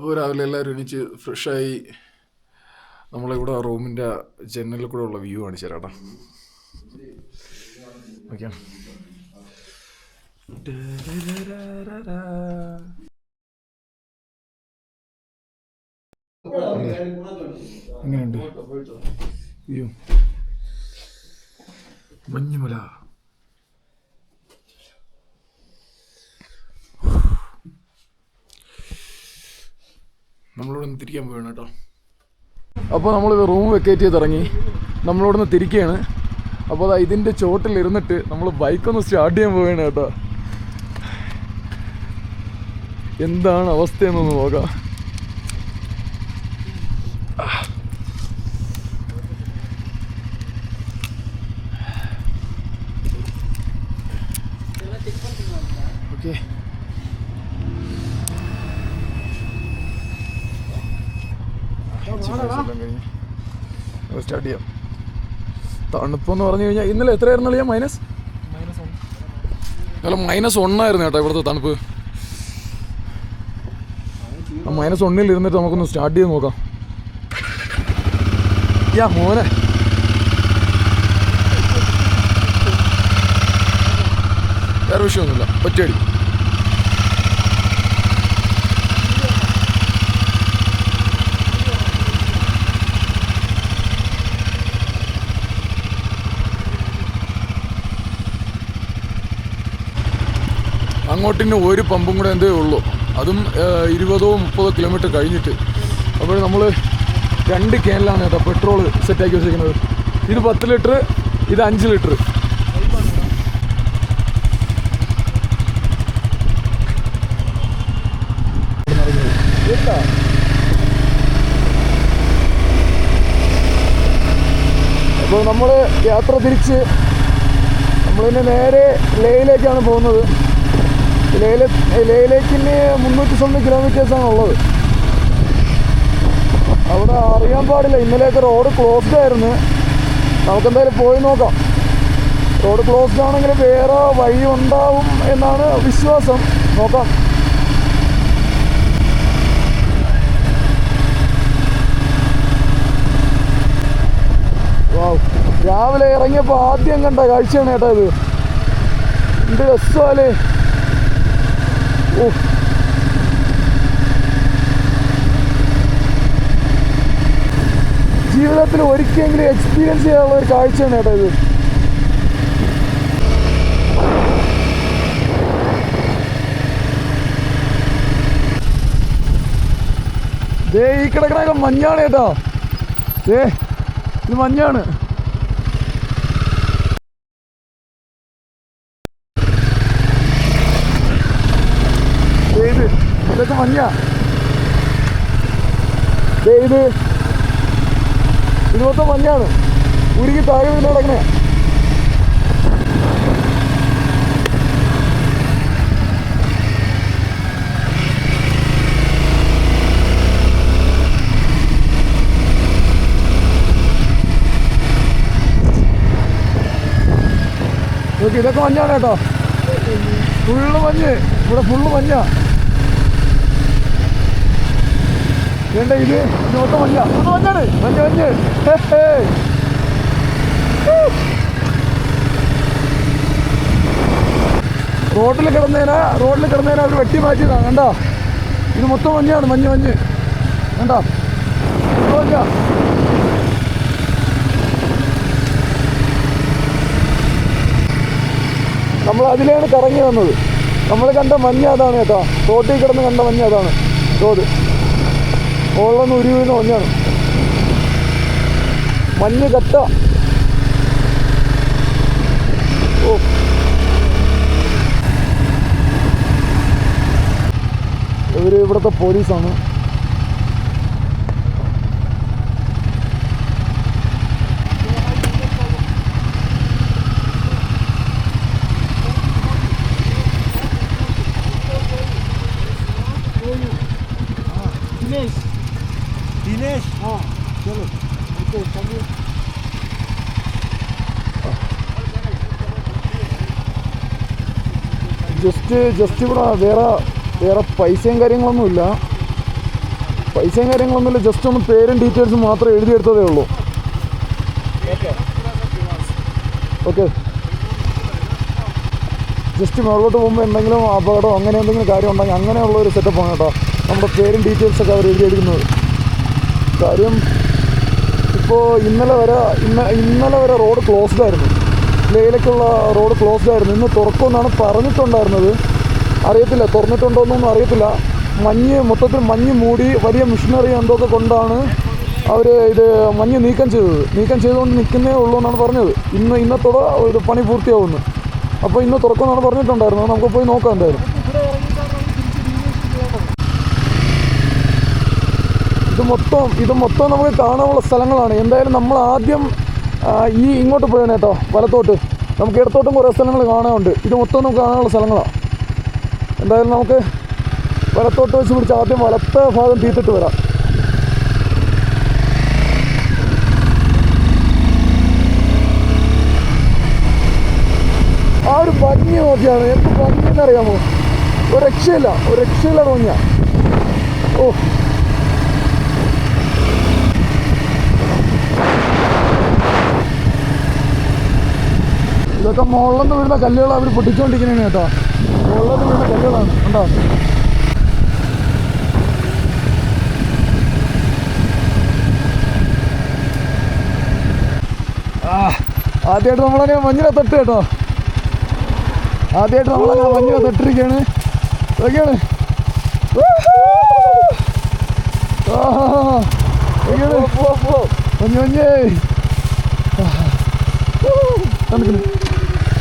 അപ്പോൾ രാവിലെ എല്ലാവരും എണീച്ച് ഫ്രഷായി നമ്മളിവിടെ റൂമിന്റെ ജനലിൽ കൂടെ ഉള്ള വ്യൂ കാണിച്ചു തരാം ഓക്കെ എങ്ങനെയുണ്ട് വ്യൂ മഞ്ഞുമല. നമ്മളിവിടെ നിന്ന് തിരിക്കാൻ പോവാണ് കേട്ടോ. അപ്പോൾ നമ്മൾ റൂം വെക്കേറ്റ് ചെയ്ത് ഇറങ്ങി. നമ്മളിവിടെ നിന്ന് തിരിക്കുകയാണ് അപ്പോൾ അതാ ഇതിന്റെ ചോട്ടിൽ ഇരുന്നിട്ട് നമ്മൾ ബൈക്കൊന്ന് സ്റ്റാർട്ട് ചെയ്യാൻ പോവുകയാണ് കേട്ടോ. എന്താണ് അവസ്ഥയെന്നൊന്ന് നോക്കാം ഓക്കെ ചെയ്യാം തണുപ്പെന്ന് പറഞ്ഞു കഴിഞ്ഞാൽ ഇന്നലെ എത്രയായിരുന്നു അളിയാ? മൈനസ്? അല്ല മൈനസ് ഒന്നായിരുന്നു കേട്ടോ ഇവിടുത്തെ തണുപ്പ്. മൈനസ് ഒന്നിൽ ഇരുന്നിട്ട് നമുക്കൊന്ന് സ്റ്റാർട്ട് ചെയ്ത് നോക്കാം. യാ മോനെ. വേറെ വിഷയമൊന്നുമില്ല. ഒറ്റയടി. അങ്ങോട്ടിന് ഒരു പമ്പും കൂടെ എന്തേ ഉള്ളൂ. അതും ഇരുപതോ മുപ്പതോ കിലോമീറ്റർ കഴിഞ്ഞിട്ട്. അപ്പോൾ നമ്മൾ രണ്ട് ക്യാനിലാണ് കേട്ടോ പെട്രോൾ സെറ്റാക്കി വെച്ചിരിക്കുന്നത്. ഇത് പത്ത് ലിറ്റർ ഇത് അഞ്ച് ലിറ്റർ അപ്പോൾ നമ്മൾ യാത്ര തിരിച്ച് നമ്മൾ പിന്നെ നേരെ ലേയിലേക്കാണ് പോകുന്നത്. ഇനി മുന്നൂറ്റി സ്വന്തം കിലോമീറ്റേഴ്സാണ് ഉള്ളത്. അവിടെ അറിയാൻ പാടില്ല. ഇന്നലെയൊക്കെ റോഡ് ക്ലോസ്ഡ് ആയിരുന്നു. നമുക്കെന്തായാലും പോയി നോക്കാം. റോഡ് ക്ലോസ്ഡ് ആണെങ്കിൽ വേറെ വഴി ഉണ്ടാവും എന്നാണ് വിശ്വാസം. നോക്കാം. രാവിലെ ഇറങ്ങിയപ്പോൾ ആദ്യം കണ്ട കാഴ്ചയാണ് കേട്ടോ ഇത്. എന്ത് രസമല്ലേ ജീവിതത്തിൽ ഒരിക്കലെങ്കിലും എക്സ്പീരിയൻസ് ചെയ്യാനുള്ള ഒരു കാഴ്ചയാണ് കേട്ടോ ഇത്. ദേ ഈ കിടക്കണൊക്കെ മഞ്ഞാണ് കേട്ടോ ദേ ഇത് മഞ്ഞാണ് ദേ ഇത് ഇതൊക്കെ മഞ്ഞ ഇത് ഇത് മൊത്തം മഞ്ഞാണ് ഉരുകി താഴെ വീണ് കിടക്കണേ. ഇതൊക്കെ മഞ്ഞാണ് കേട്ടോ. ഫുള്ള് മഞ്ഞ്. ഇവിടെ ഫുള്ള് മഞ്ഞ. വേണ്ട ഇത് നോക്ക മഞ്ഞ. റോഡിൽ കിടന്നേനാ റോഡിൽ കിടന്നേനാ അവർ വെട്ടി മാറ്റിയതാണ് കണ്ടോ? ഇത് മൊത്തം മഞ്ഞാണ് മഞ്ഞ് മഞ്ഞ്. കണ്ടോ? മഞ്ഞ നമ്മൾ അതിലാണ് കറങ്ങി വന്നത്. നമ്മൾ കണ്ട മഞ്ഞ അതാണ് കേട്ടോ. റോട്ടിൽ കിടന്ന് കണ്ട മഞ്ഞ അതാണ്. റോഡ് മുകളിലൊന്ന് ഉരി ഒന്നാണ്. മഞ്ഞ് കട്ട. ഓ. ഇവർ ഇവിടുത്തെ പോലീസാണ്. ജസ്റ്റ് ജസ്റ്റ് ഇവിടെ വേറെ വേറെ പൈസയും കാര്യങ്ങളൊന്നുമില്ല പൈസയും കാര്യങ്ങളൊന്നുമില്ല ജസ്റ്റ് ഒന്ന് പേരും ഡീറ്റെയിൽസും മാത്രം എഴുതിയെടുത്തതേ ഉള്ളൂ. ഓക്കെ ജസ്റ്റ് മുകളിലോട്ട് പോകുമ്പോൾ എന്തെങ്കിലും അപകടമോ അങ്ങനെ എന്തെങ്കിലും കാര്യം ഉണ്ടെങ്കിൽ അങ്ങനെയുള്ള ഒരു സെറ്റപ്പ് ആണ് കേട്ടോ. നമ്മുടെ പേരും ഡീറ്റെയിൽസൊക്കെ അവർ എഴുതിയെടുക്കുന്നത് കാര്യം ഇപ്പോൾ ഇന്നലെ വരെ ഇന്ന ഇന്നലെ വരെ റോഡ് ക്ലോസ്ഡ് ആയിരുന്നു. ലേയിലേക്കുള്ള റോഡ് ക്ലോസ്ഡ് ആയിരുന്നു. ഇന്ന് തുറക്കുമെന്നാണ് പറഞ്ഞിട്ടുണ്ടായിരുന്നത്. അറിയത്തില്ല തുറന്നിട്ടുണ്ടോ എന്നൊന്നും അറിയത്തില്ല. മഞ്ഞ് മൊത്തത്തിൽ മഞ്ഞ് മൂടി വലിയ മിഷനറി എന്തൊക്കെ കൊണ്ടാണ് അവർ ഇത് മഞ്ഞ് നീക്കം ചെയ്തത്? നീക്കം ചെയ്തുകൊണ്ട് നിൽക്കുന്നേ ഉള്ളൂ എന്നാണ് പറഞ്ഞത്. ഇന്ന് ഇന്നത്തോടെ ഇത് പണി പൂർത്തിയാവുന്നു. അപ്പോൾ ഇന്ന് തുറക്കുമെന്നാണ് പറഞ്ഞിട്ടുണ്ടായിരുന്നത്. നമുക്ക് പോയി നോക്കാം എന്തായാലും. ഇത് മൊത്തം ഇത് മൊത്തം നമുക്ക് കാണാനുള്ള സ്ഥലങ്ങളാണ്. എന്തായാലും നമ്മൾ ആദ്യം ഈ ഇങ്ങോട്ട് പോയാണ് കേട്ടോ വലത്തോട്ട്. നമുക്ക് ഇടത്തോട്ടും കുറേ സ്ഥലങ്ങൾ കാണാനുണ്ട്. ഇത് മൊത്തം നമുക്ക് കാണാനുള്ള സ്ഥലങ്ങളാണ് എന്തായാലും നമുക്ക് വലത്തോട്ട് വെച്ച് പിടിച്ച് ആദ്യം വലത്തെ ഭാഗം തീർത്തിട്ട് വരാം. ആ ഒരു ഭംഗി നോക്കിയാണ്. എന്ത് ഭംഗി എന്നറിയാമോ? ഒരു രക്ഷയില്ല. ഒരു രക്ഷയില്ല തോന്നിയ ഓ. ഇതൊക്കെ മുകളിൽ നിന്ന് വീഴുന്ന കല്ലുകൾ അവർ പൊട്ടിച്ചുകൊണ്ടിരിക്കുന്നതാണ് കേട്ടോ. മുകളിൽ വീഴുന്ന കല്ലുകളാണ്. കണ്ടോ? ആ ആദ്യമായിട്ട് നമ്മളങ്ങനെ മഞ്ഞിനെ തട്ട് കേട്ടോ. ആദ്യമായിട്ട് നമ്മളങ്ങനെ മഞ്ഞിനെ തൊട്ടിരിക്കുകയാണ് ഇതൊക്കെയാണ്. മഞ്ഞ് മഞ്ഞേ.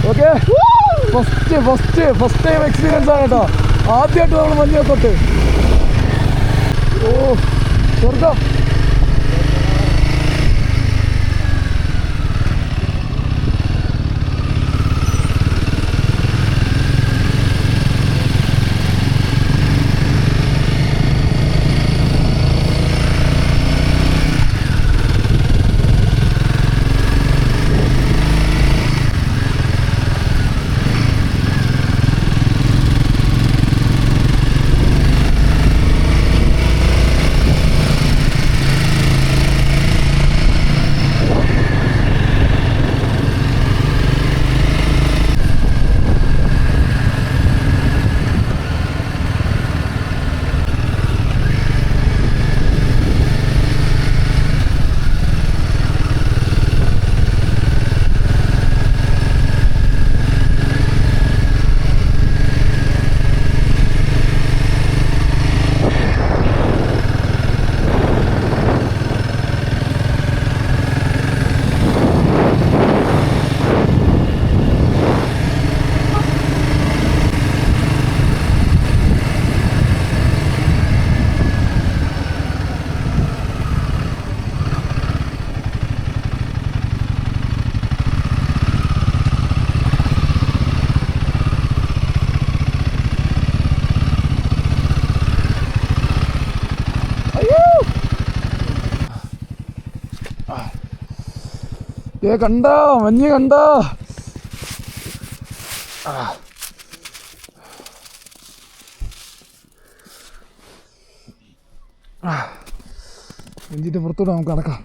Okay? First first first time experience ആണ് കേട്ടോ ആദ്യമായിട്ട് നമ്മൾ മഞ്ഞ തൊട്ട്. ഓ സ്വർഗം ഏ കണ്ടോ മഞ്ഞ് കണ്ടോ? ആ. മഞ്ഞിന്റെ പുറത്തോട്ട് നമുക്ക് നടക്കാം.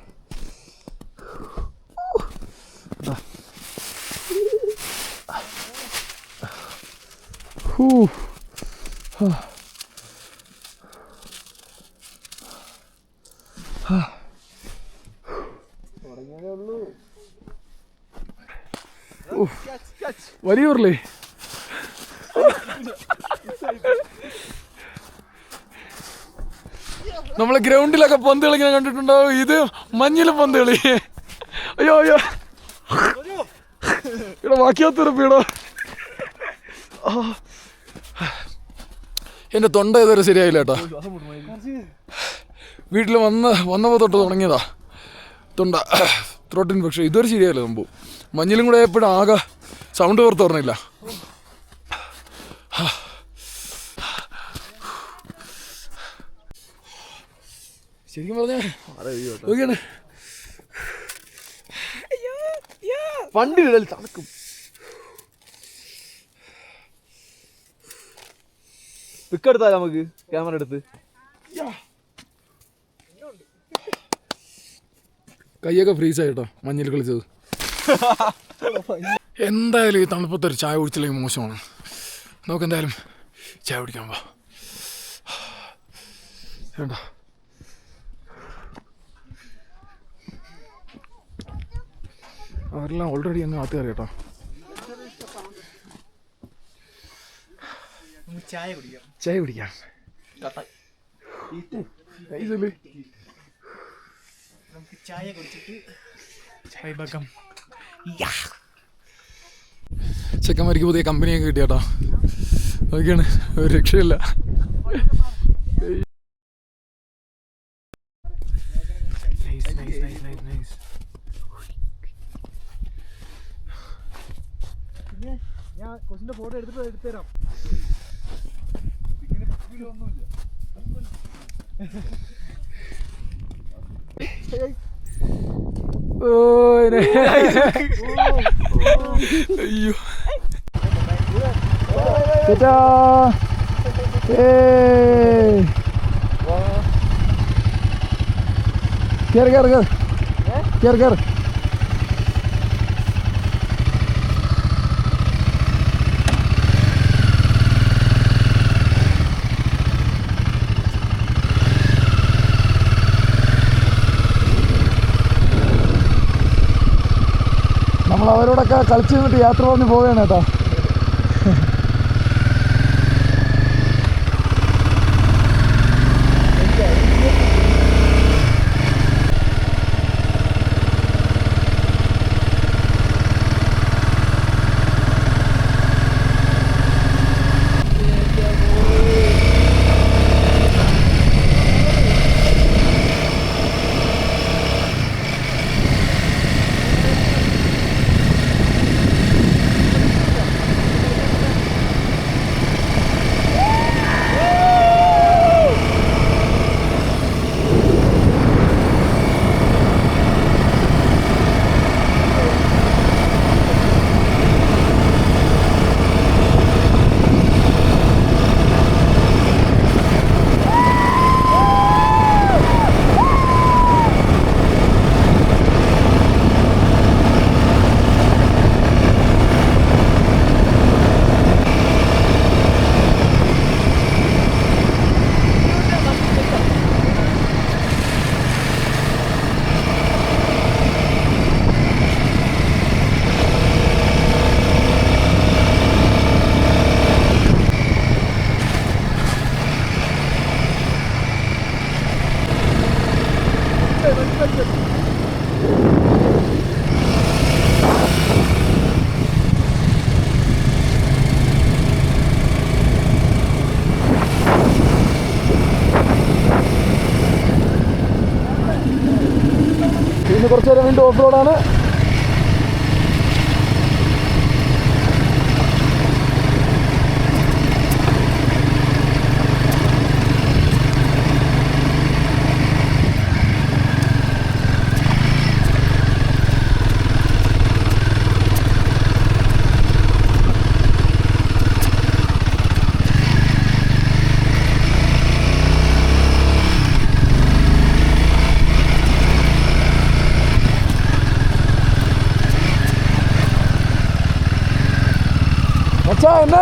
ഗ്രൗണ്ടിലൊക്കെ പന്ത് കളിങ്ങനെ കണ്ടിട്ടുണ്ടാവും ഇത് മഞ്ഞിൽ പന്ത് കളി അയ്യോ അയ്യോ. ഇവിടെ ബാക്കിയാത്തിറപ്പിടോ എന്റെ തൊണ്ട ഇതുവരെ ശരിയായില്ല കേട്ടോ. വീട്ടിൽ വന്ന് വന്നപ്പോൾ തൊട്ട് തുടങ്ങിയതാ. തൊണ്ട ത്രോട്ടിൻ പക്ഷേ ഇതുവരെ ശരിയായില്ല സംഭവം. മഞ്ഞിലും കൂടെ എപ്പോഴും ആകെ സൗണ്ട് പുറത്ത് പറഞ്ഞില്ല ശരിക്കും പറഞ്ഞാൽ വണ്ടിയിടൽ തണുക്കും. പിക്ക് എടുത്താലോ നമുക്ക് ക്യാമറ എടുത്ത്. കൈയൊക്കെ ഫ്രീസ് ആയിട്ടോ മഞ്ഞിൽ കളിച്ചത്. എന്തായാലും ഈ തണുപ്പത്തൊരു ചായ കുടിച്ചില്ലെങ്കിൽ മോശമാണ്. നമുക്ക് ചായ കുടിക്കാൻ പോവാ വേണ്ട. അവരെല്ലാം ഓൾറെഡി അങ്ങ് കാത്തു കയറി കേട്ടോ. ചായ കുടിക്കാം. ചായ കുടിക്കാം നൈസല്ലേ നമുക്ക് ചായ കുടിച്ചിട്ട് വൈബാക്കാം ചെക്കന്മാർക്ക് പുതിയ കമ്പനിയൊക്കെ കിട്ടിയാട്ടോ. അതൊക്കെയാണ് ഒരു രക്ഷയില്ല. ഫോട്ടോ എടുത്തിട്ട് ഒന്നുമില്ല തരാം അയ്യോ. ചേട്ടാ. കേറ് കേറ് കേറ്. കേറ് കേറ്. നമ്മൾ അവരോടൊക്കെ കളിച്ച് നിന്നിട്ട് യാത്ര പറഞ്ഞ് പോവുകയാണ് കേട്ടോ ഇന്ന് കുറച്ച് നേരം വീണ്ടും ഓഫ് റോഡാണ്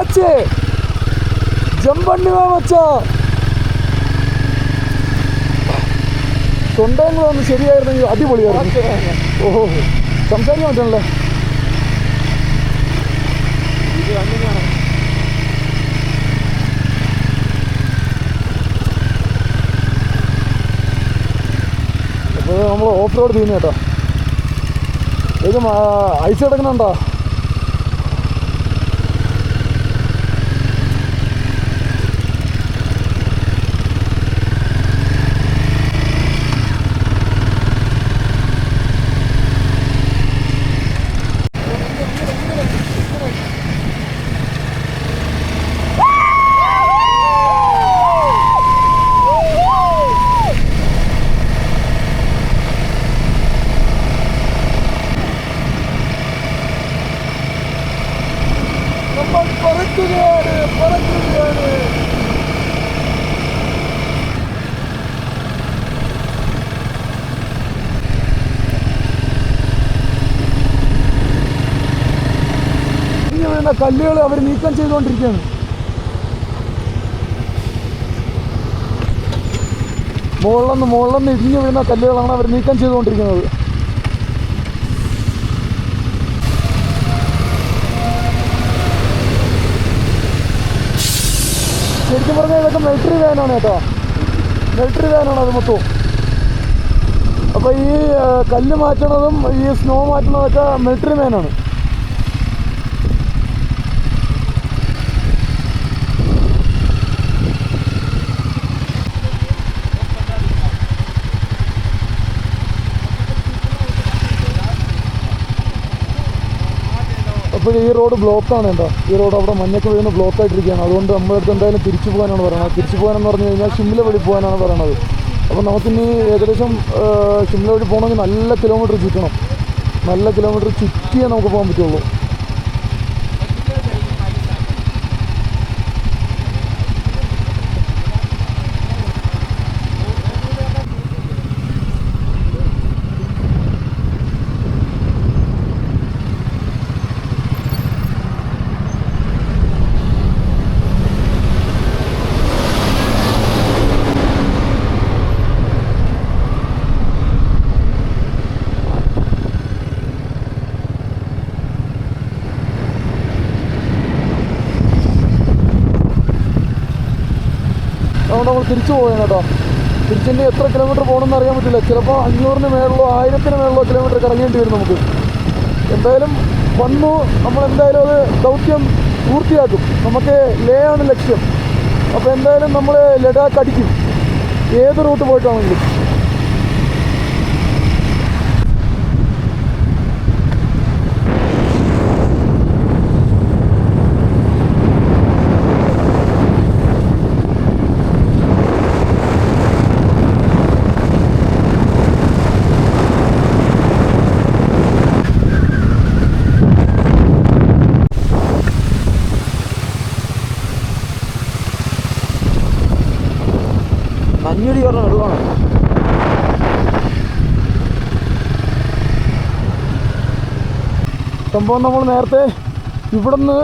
আছে ജമ്പണ്ണി മാമച്ച തൊണ്ടയും കൂടെ ഒന്ന് ശരിയായിരുന്നെങ്കിൽ അടിപൊളിയായിരുന്നു. ഓഹോ. സംസാരിക്കാൻ പറ്റണല്ലേ. അപ്പോൾ നമ്മൾ ഓഫ് റോഡ് ചെയ്യുന്ന കേട്ടോ. ഇത് ഐസ് കിടക്കുന്നുണ്ടോ? കല്ലുകൾ അവർ നീക്കം ചെയ്തുകൊണ്ടിരിക്കുകയാണ്. മുകളിലൊന്ന് മുകളിലൊന്ന് ഇടിഞ്ഞു വീഴുന്ന കല്ലുകളാണ് അവർ നീക്കം ചെയ്തുകൊണ്ടിരിക്കുന്നത്. ശരിക്കും പറഞ്ഞാൽ ഇതൊക്കെ മിലിറ്ററി വാനാണ് കേട്ടോ. മിലിറ്ററി വാനാണ് അത് മൊത്തവും അപ്പോൾ ഈ കല്ല് മാറ്റണതും ഈ സ്നോ മാറ്റണതൊക്കെ മിലിറ്ററി മാനാണ് അപ്പോൾ ഈ റോഡ് ബ്ലോക്കാണ് കേട്ടോ. ഈ റോഡ് അവിടെ മഞ്ഞൊക്കെ വീഴുന്ന ബ്ലോക്ക് ആയിട്ടിരിക്കുകയാണ്. അതുകൊണ്ട് നമ്മുടെ അടുത്ത് എന്തായാലും തിരിച്ചു പോകാനാണ് പറയുന്നത് തിരിച്ചു പോകാനെന്ന് പറഞ്ഞു കഴിഞ്ഞാൽ ഷിംല വഴി പോകാനാണ് പറയുന്നത് അപ്പോൾ നമുക്കിനി ഏകദേശം ഷിംല വഴി പോകണമെങ്കിൽ നല്ല കിലോമീറ്റർ ചുറ്റണം. നല്ല കിലോമീറ്റർ ചുറ്റിയേ നമുക്ക് പോകാൻ പറ്റുള്ളൂ അതുകൊണ്ട് നമ്മൾ തിരിച്ചു പോയത് കേട്ടോ തിരിച്ചിന്റെ എത്ര കിലോമീറ്റർ പോകണമെന്ന് അറിയാൻ പറ്റില്ല. ചിലപ്പോൾ അഞ്ഞൂറിന് മേളിലോ ആയിരത്തിന് മേളിലോ കിലോമീറ്റർ കറങ്ങേണ്ടി വരും നമുക്ക്. എന്തായാലും വന്നു. നമ്മൾ എന്തായാലും അത് ദൗത്യം പൂർത്തിയാക്കും. നമുക്ക് ലേ ആണ് ലക്ഷ്യം. അപ്പോൾ എന്തായാലും നമ്മൾ ലഡാക്ക് അടിക്കും. ഏത് റൂട്ട് പോയിട്ടാണെങ്കിലും. സംഭവം നമ്മൾ നേരത്തെ ഇവിടുന്ന്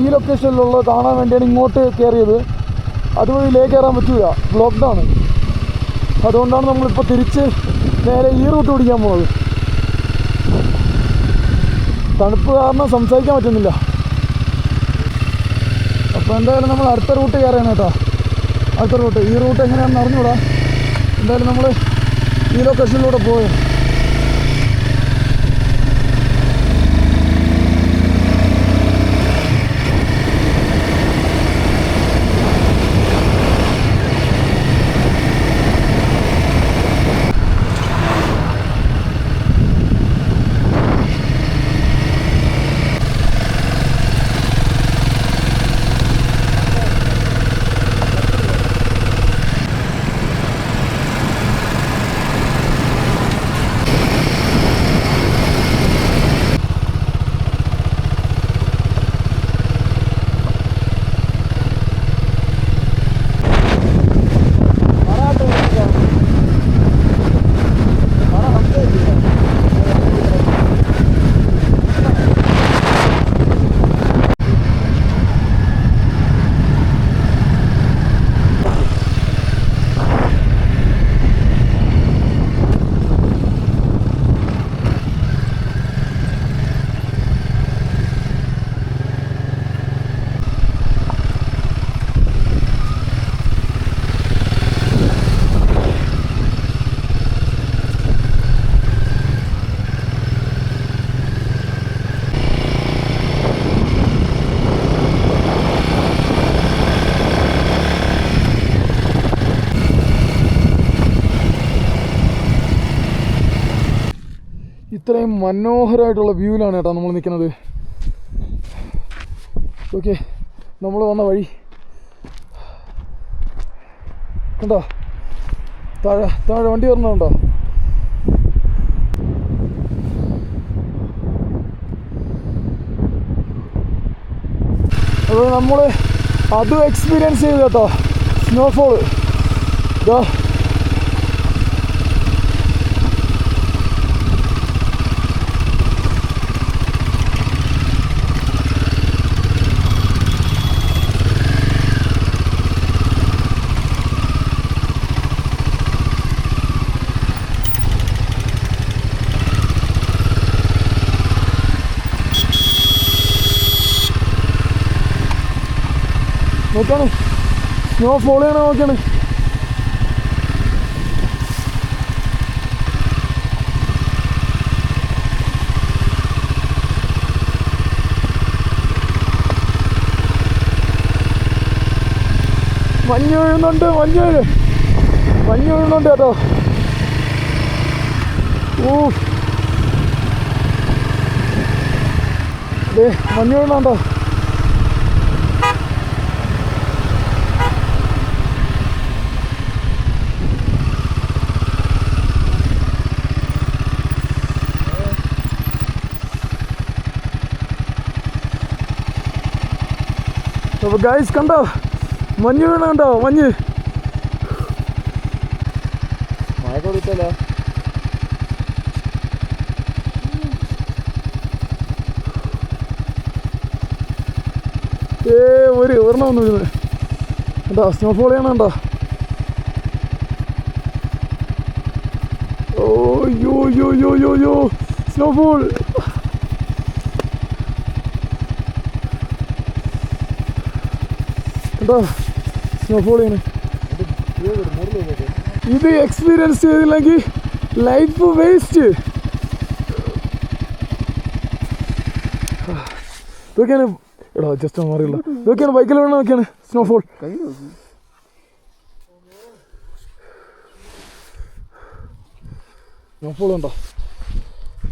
ഈ ലൊക്കേഷനിലുള്ള കാണാൻ വേണ്ടിയാണ് ഇങ്ങോട്ട് കയറിയത്. അതുവഴി ലേ കയറാൻ പറ്റൂല. ബ്ലോക്ക്ഡാണ് അതുകൊണ്ടാണ് നമ്മളിപ്പോൾ തിരിച്ച് നേരെ ഈ റൂട്ട് പിടിക്കാൻ പോകുന്നത് തണുപ്പ് കാരണം സംസാരിക്കാൻ പറ്റുന്നില്ല. അപ്പോൾ എന്തായാലും നമ്മൾ അടുത്ത റൂട്ട് കയറിയാണ് കേട്ടോ. അടുത്ത റൂട്ട് ഈ റൂട്ട് എങ്ങനെയാണെന്ന് അറിഞ്ഞൂടാ. എന്തായാലും നമ്മൾ ഈ ലൊക്കേഷനിലൂടെ പോയി? ഇത്രയും മനോഹരമായിട്ടുള്ള വ്യൂവിലാണ് കേട്ടോ നമ്മൾ നിൽക്കുന്നത്. ഓക്കെ നമ്മൾ വന്ന വഴി. കണ്ടോ? താഴെ താഴെ വണ്ടി വരണുണ്ടോ? അത് നമ്മൾ അതും എക്സ്പീരിയൻസ് ചെയ്തു കേട്ടോ. സ്നോഫോൾ ഇതാ നോക്കാണ്. സ്നോ ഫോൾ ചെയ്യണ നോക്കാണ് മഞ്ഞ് വീഴുന്നുണ്ട് മഞ്ഞ്. മഞ്ഞ് വീഴുന്നുണ്ട് കേട്ടോ. ഊ ദേ മഞ്ഞ് വീഴുന്നുണ്ടോ അപ്പോൾ ഗൈസ് കണ്ടോ മഞ്ഞ് വീണ കണ്ടോ? മഞ്ഞ്. മഴ കൊടുത്തല്ലോ. ഏ ഒരു ഒരെണ്ണം വന്നു വീഴുന്നത് കണ്ടോ? സ്നോഫോൾ ചെയ്യണം കണ്ടോ? ഓ യോ യോ യോ യോ യോ സ്നോഫോൾ കണ്ടോ സ്നോഫോൾ ചെയ്യണം ഇത് എക്സ്പീരിയൻസ് ചെയ്തില്ലെങ്കിൽ ലൈഫ് വേസ്റ്റ് ഇതൊക്കെയാണ് എടാ ജസ്റ്റ് മാറിയുള്ള ഇതൊക്കെയാണ് ബൈക്കിൽ വേണം നോക്കിയാണ് സ്നോഫോൾ സ്നോഫോൾ ഉണ്ടോ?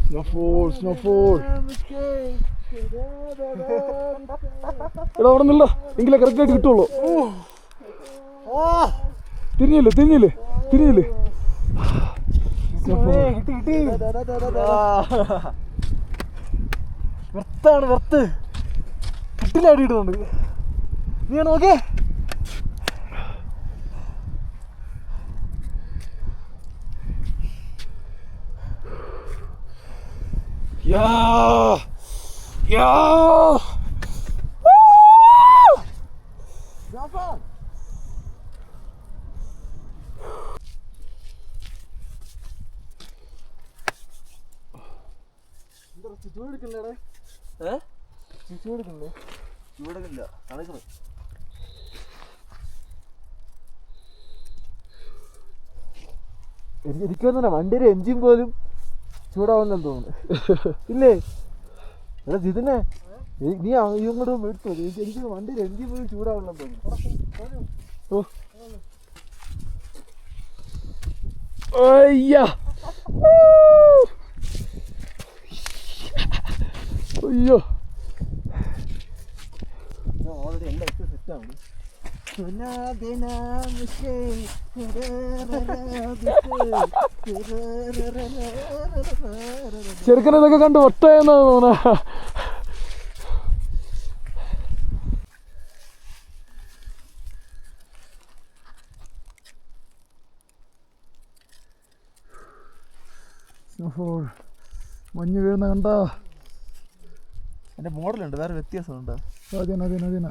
സ്നോഫോൾ സ്നോഫോൾ എടാ അവിടെ നിന്നല്ലോ എങ്കിലേ കറക്റ്റായിട്ട് കിട്ടുള്ളൂ. തിരിഞ്ഞില്ലേ തിരിഞ്ഞില്ലേ തിരിഞ്ഞില്ലേ. വെർത്താണ് വെർത്ത് കിട്ടിലാടിയിട്ടുണ്ട് നീ നോക്കേ ഏ തണുക്കണം എനിക്ക് എനിക്കൊന്നുമില്ല വണ്ടിയുടെ എഞ്ചിൻ പോലും ചൂടാവുന്നെന്ന് തോന്നുന്നു. ഇല്ലേ? എടാ ജിതിനെ നീ- ഇങ്ങോട്ട് എടുത്തു. എനിക്ക് വണ്ടി രഞ്ജി പോയി ചൂടാവണം തോന്നുന്നു ഓ. അയ്യ. അയ്യോ. ഓൾറെഡി എല്ലാം ചെറുക്കൻ ഇതൊക്കെ കണ്ട് ഒട്ടായെന്നാ സ്നോഫോൾ മഞ്ഞ് വീഴുന്ന കണ്ടോ. എന്റെ മോഡലുണ്ട് വേറെ വ്യത്യാസമുണ്ടോ. അതിനാ അതിനാ അതിന.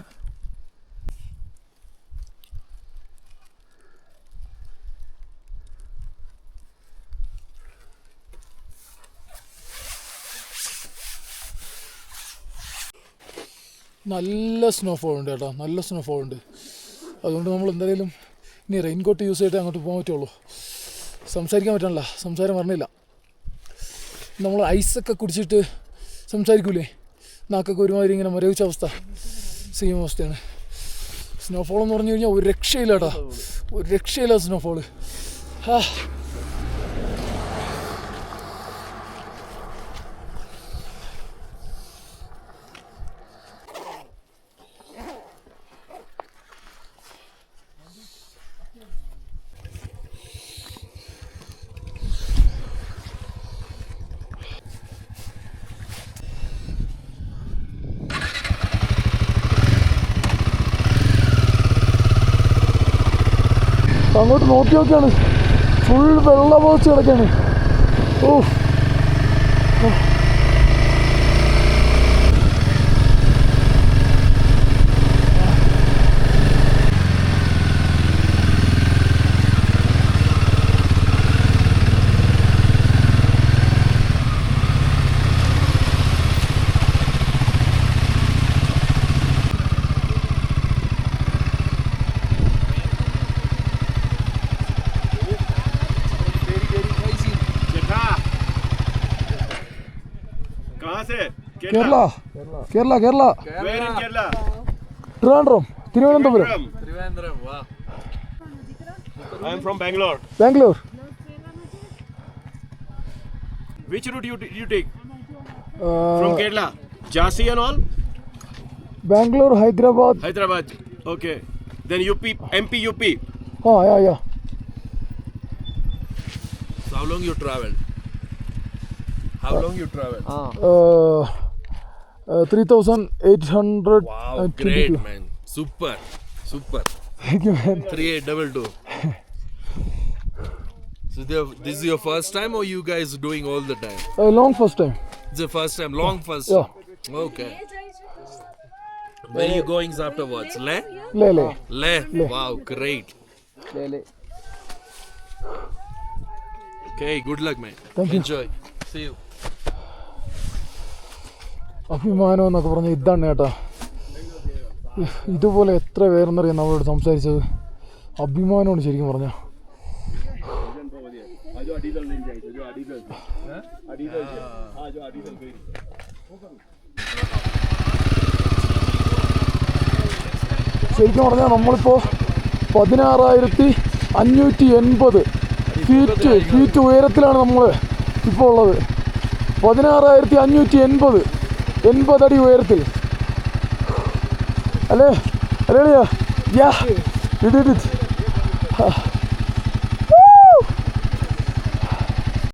നല്ല സ്നോഫോൾ ഉണ്ട് കേട്ടോ. നല്ല സ്നോഫോൾ ഉണ്ട്. അതുകൊണ്ട് നമ്മൾ എന്തായാലും ഇനി റെയിൻകോട്ട് യൂസ് ചെയ്തിട്ട് അങ്ങോട്ട് പോകാൻ പറ്റുള്ളൂ. സംസാരിക്കാൻ പറ്റണില്ല. സംസാരം പറഞ്ഞില്ല നമ്മൾ ഐസൊക്കെ കുടിച്ചിട്ട് സംസാരിക്കൂലേ? നാക്കൊക്കെ ഒരുമാതിരി ഇങ്ങനെ മരവിച്ച അവസ്ഥ. സെയിം അവസ്ഥയാണ്. സ്നോഫോൾ എന്ന് പറഞ്ഞു കഴിഞ്ഞാൽ ഒരു രക്ഷയില്ല കേട്ടോ. ഒരു രക്ഷയില്ല സ്നോഫോൾ ആ അങ്ങോട്ട് നോക്കി നോക്കിയാണ് ഫുൾ വെള്ളമോച്ച് കിടക്കാണ്. ഓ कहाँ से? केरला। केरला। केरला केरला। त्रिवेंद्रम त्रिवेंद्रम त्रिवेंद्रम वाह। I am from Bangalore Bangalore which route you you take from Kerala Jhansi and all Bangalore Hyderabad Hyderabad okay then UP MP UP हाँ yeah yeah so long you travelled How long you travel? Ah. Uh, uh, 3,800. Wow, great man. Super. Super. Thank you, man. 3822. so this is your first time or you guys doing all the time? Uh, long first time. It's the first time, long first time. Yeah. Okay. Where are you going afterwards? Leh? Leh, Leh. Leh. Leh. Wow, great. Leh, Leh. Okay, good luck, man. Thank Enjoy. You. See you. അഭിമാനം എന്നൊക്കെ പറഞ്ഞ ഇതാണ് കേട്ടോ. ഇതുപോലെ എത്ര പേരെന്നറിയാം നമ്മളോട് സംസാരിച്ചത്. അഭിമാനമാണ് ശരിക്കും പറഞ്ഞ. ശരിക്കും പറഞ്ഞാൽ നമ്മളിപ്പോൾ പതിനാറായിരത്തി അഞ്ഞൂറ്റി എൺപത് ഫീറ്റ് ഫീറ്റ് ഉയരത്തിലാണ് നമ്മൾ ഇപ്പോൾ ഉള്ളത്. പതിനാറായിരത്തി അഞ്ഞൂറ്റി എൺപത്. എൺപതടി ഉയരത്തിൽ. അല്ലേ? അല്ലേ യാ ഇറ്റ് ഇറ്റ്